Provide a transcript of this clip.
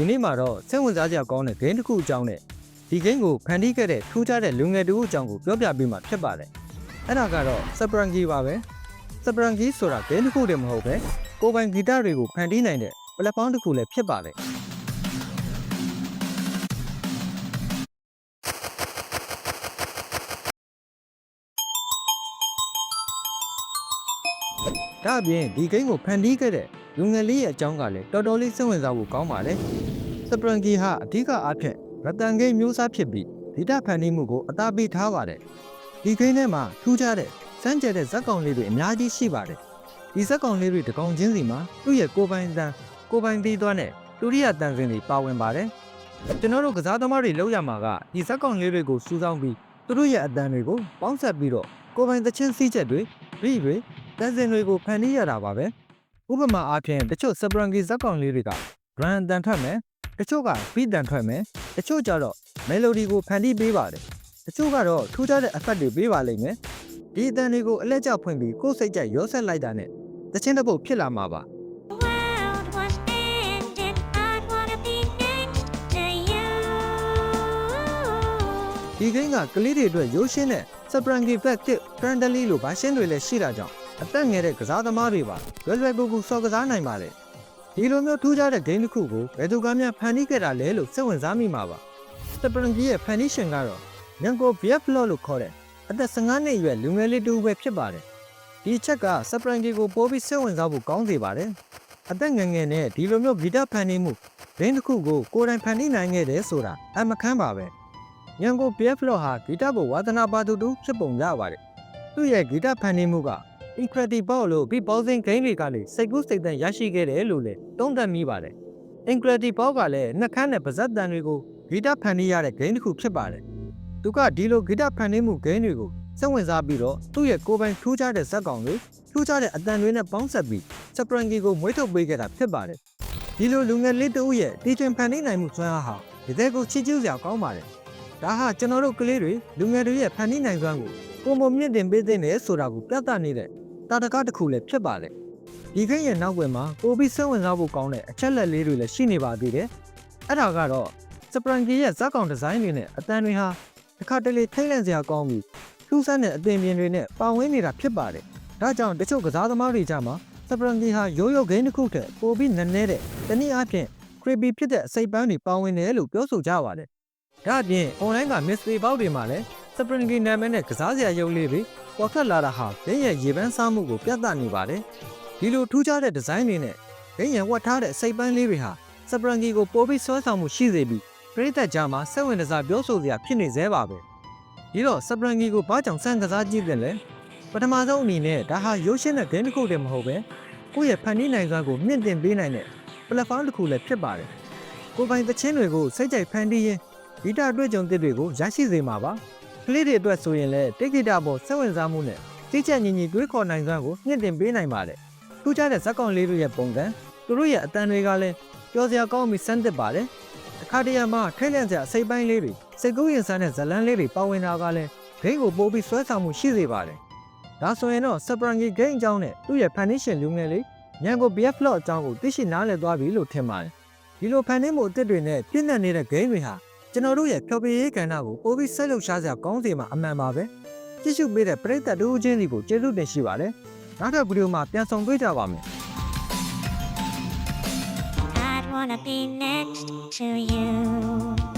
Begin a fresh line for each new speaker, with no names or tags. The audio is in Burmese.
ဒီနေ့မှာတော့စိတ်ဝင်စားစရာကောင်းတဲ့ game တစ်ခုအကြောင်းနဲ့ဒီ game ကိုဖန်တီးခဲ့တဲ့ထူးခြားတဲ့လူငယ်တူအကြောင်းကိုပြောပြပေးမှာဖြစ်ပါတယ်အဲ့ဒါကတော့ Spranky ပါပဲ Spranky ဆိုတာ game တစ်ခုတည်းမဟုတ်ပဲကိုယ်ပိုင်ဂီတတွေကိုဖန်တီးနိုင်တဲ့ platform တစ်ခုလည်းဖြစ်ပါတယ်ဒါအပြင်ဒီ game ကိုဖန်တီးခဲ့တဲ့လူငယ်လေးရဲ့အကြောင်းကလည်းတော်တော်လေးစိတ်ဝင်စားဖို့ကောင်းပါ တယ်။ Spranky ဟာအဓိကအားဖြင့်ရတန်ဂိမ်းမျိုးစားဖြစ်ပြီးဒီတာဖန်တီးမှုကိုအသာပေးထားပါတယ်။ဒီဂိမ်းထဲမှာထူးခြားတဲ့စမ်းကြဲတဲ့ဇက်ကောင်လေးတွေအများကြီးရှိပါတယ်။ဒီဇက်ကောင်လေးတွေတကောင်ချင်းစီမှာသူ့ရဲ့ကိုယ်ပိုင်တန်ကိုယ်ပိုင်ပြီးသွားတဲ့တူရိယတန်စင်တွေပါဝင်ပါတယ်။ကျွန်တော်တို့ကစားသမားတွေလောက်ရမှာကဒီဇက်ကောင်လေးတွေကိုစူးစောင်းပြီးသူတို့ရဲ့အတန်တွေကိုပေါင်းဆက်ပြီးတော့ကိုယ်ပိုင်သချင်းစည်းချက်တွေရိတွေတန်စင်တွေကိုဖန်တီးရတာပါပဲ။ဥပမာအားဖြင့်တချို့ Spranky ဇက်ကောင်လေးတွေက grand တန်ထွက်မယ် တချို့က beat တန်ထွက်မယ်တချို့ကျတော့ melody ကိုဖန်တီးပေးပါတယ်တချို့ကတော့ထူးခြားတဲ့ effect တွေပေးပါလိမ့်မယ်ဒီအတန်တွေကိုအလက်ကျဖွင့်ပြီးကိုယ်စိတ်ကြိုက်ရောဆက်လိုက်တာနဲ့တချင်းတစ်ပုတ်ဖြစ်လာမှာပါ
world was ending, I'd wanna be next to you.
ဒီဂိမ်းကကလေးတွေအတွက်ရိုးရှင်းတဲ့ Spranky Back Tip Friendly လို့ဗာရှင်းတွေလည်းရှိတာကြောင့်အသက်ငယ်တဲ့ကစားသမားတွေပါလွယ်လွယ်ကူကူစော်ကစားနိုင်ပါတယ် ဒီလိုမျိုးထူးခြားတဲ့ဂိမ်းတစ်ခုကိုဘယ်သူကမှဖန်တီးခဲ့တာလဲလို့စိတ်ဝင်စားမိမှာပါ Spranky ရဲ့ Foundation ကတော့ Nyanko Biaflo လို့ခေါ်တဲ့အသက်15နှစ်အရွယ်လူငယ်လေးတူပဲဖြစ်ပါတယ်ဒီအချက်က Spranky ကိုပိုပြီးစိတ်ဝင်စားဖို့ကောင်းစေပါတယ်အသက်ငယ်ငယ်နဲ့ဒီလိုမျိုးဂီတဖန်တီးမှုဂိမ်းတစ်ခုကိုကိုယ်တိုင်ဖန်တီးနိုင်ခဲ့တယ်ဆိုတာအမခန်းပါပဲညံကို BF လော့ဟာဂီတကိုဝါသနာပါသူတူဖြစ်ပုံရပါတယ်။သူ့ရဲ့ဂီတဖန်တီးမှုက Incredible လို့ beatboxing game တွေကလည်းစိတ်ကူးစိတ်သန်ရရှိခဲ့တယ်လို့လည်းသုံးသပ်မိပါတယ်။ Incredible ကလည်းနှက်ခမ်းနဲ့ပါဇက်တန်တွေကိုဂီတဖန်တီးရတဲ့ game တစ်ခုဖြစ်ပါတယ်။သူကဒီလိုဂီတဖန်တီးမှု game တွေကိုစိတ်ဝင်စားပြီးတော့သူ့ရဲ့ကိုယ်ပိုင်ထူးခြားတဲ့ဇက်ကောင်တွေထူးခြားတဲ့အတန်တွေနဲ့ပေါင်းစပ်ပြီး Spranky ကိုမွေးထုတ်ပေးခဲ့တာဖြစ်ပါတယ်။ဒီလိုလူငယ်လေးတဦးရဲ့တီထွင်ဖန်တီးနိုင်မှုစွမ်းအားဟာဒီတဲ့ကိုချီးကျူးစရာကောင်းပါတယ်။ဒါဟာကျွန်တော်တို့ကလေးတွေလူငယ်တွေရဲ့ဖန်တီးနိုင်စွမ်းကိုပုံပုံမြင့်တင်ပေးတဲ့နယ်ဆိုတာကိုပြသနေတဲ့ တာတကားတစ်ခုလည်းဖြစ်ပါလေဒီခိရဲ့နောက်ွယ်မှာပိုပြီးစိတ်ဝင်စားဖို့ကောင်းတဲ့အချက်လက်လေးတွေလည်းရှိနေပါသေးတယ်အဲ့ဒါကတော့စပရန်ကီရဲ့ဇက်ကောင်ဒီဇိုင်းတွေနဲ့အတန်တွေဟာတစ်ခါတလေထိတ်လန့်စရာကောင်းပြီးထူးဆန်းတဲ့အသင်ပြင်တွေနဲ့ပါဝင်နေတာဖြစ်ပါတယ်ဒါကြောင့်တချို့ကစားသမားတွေကြမှာစပရန်ကီဟာရိုးရိုးဂိမ်းတစ်ခုတည်းပိုပြီးနည်းနည်းတဲ့တနည်းအားဖြင့် creepy ဖြစ်တဲ့အစိပ်ပန်းတွေပါဝင်တယ်လို့ပြောဆိုကြပါတယ်ဒါအပြင် online က mystery box တွေမှာလည်း Springy နာမည်နဲ့ကစားစရာရုပ်လေးတွေပေါ်ထွက်လာတာဟာဘင်းရဲ့ရေပန်းစားမှုကိုပြသနေပါတယ်။ဒီလိုထူးခြားတဲ့ဒီဇိုင်းတွေနဲ့ဘင်းရဲ့ဝတ်ထားတဲ့စိတ်ပန်းလေးတွေဟာ Springy ကိုပိုပြီးဆွဲဆောင်မှုရှိစေပြီးပြည်သက်ကြားမှာစိတ်ဝင်စားပြောဆိုစရာဖြစ်နေသေးပါပဲ။ဒီတော့ Springy ကိုဘာကြောင့်စမ်းကစားကြည့်တယ်လဲ။ပထမဆုံးအနေနဲ့ဒါဟာရုပ်ရှင်တဲ့ game တစ်ခုတည်းမဟုတ်ပဲကိုယ့်ရဲ့ဖန်တီးနိုင်စွမ်းကိုမြင့်တင်ပေးနိုင်တဲ့ platform တစ်ခုလည်းဖြစ်ပါတယ်။ကိုယ်ပိုင်သချင်းတွေကိုစိတ်ကြိုက်ဖန်တီးရင်းဂီတအတွေ့အကြုံသစ်တွေကိုရရှိစေမှာပါ ကလေးတွေအတွက်ဆိုရင်လည်းတိတ်ဂီတပေါ်စိတ်ဝင်စားမှုနဲ့သိချက်ညီညီတွေးခေါ်နိုင်စွမ်းကိုမြင့်တင်ပေးနိုင်ပါတယ်ထူးခြားတဲ့ဇက်ကောင်လေးတွေရဲ့ပုံစံသူတို့ရဲ့အတန်တွေကလည်းကြော်စရာကောင်းပြီးစမ်းသစ်ပါတယ်တစ်ခါတရံမှာထိတ်လန့်စရာစိတ်ပိုင်းလေးတွေစိတ်ကူးရင်ဆန်းတဲ့ဇလန်းလေးတွေပါဝင်တာကလည်းဂိမ်းကိုပို့ပြီးဆွဲဆောင်မှုရှိစေပါတယ်ဒါဆိုရင်တော့ Sprangy Game အကြောင်းနဲ့သူ့ရဲ့ Foundation လူငယ်လေးညံကို BF Flow အကြောင်းကိုသိရှိနားလည်သွားပြီလို့ထင်ပါတယ်ဒီလိုဖန်တီးမှုအသစ်တွေနဲ့ပြည့်နှက်နေတဲ့ game တွေဟာ ကျွန်တော်တို့ရဲ့ဖျော်ဖြေရေးကဏ္ဍကိုပိုပြီးဆက်လုပ်ရှားစရာကောင်းစေမှာအမှန်ပါပဲကြည့်ရှုပေးတဲ့ပရိသတ်တို့ချင်းစီကိုကျေးဇူးတင်ရှိပါတယ်နောက်ထပ်ဗီဒီယိုမှာပြန်ဆောင်တွေ့ကြပါမယ်
I'd wanna be next to you.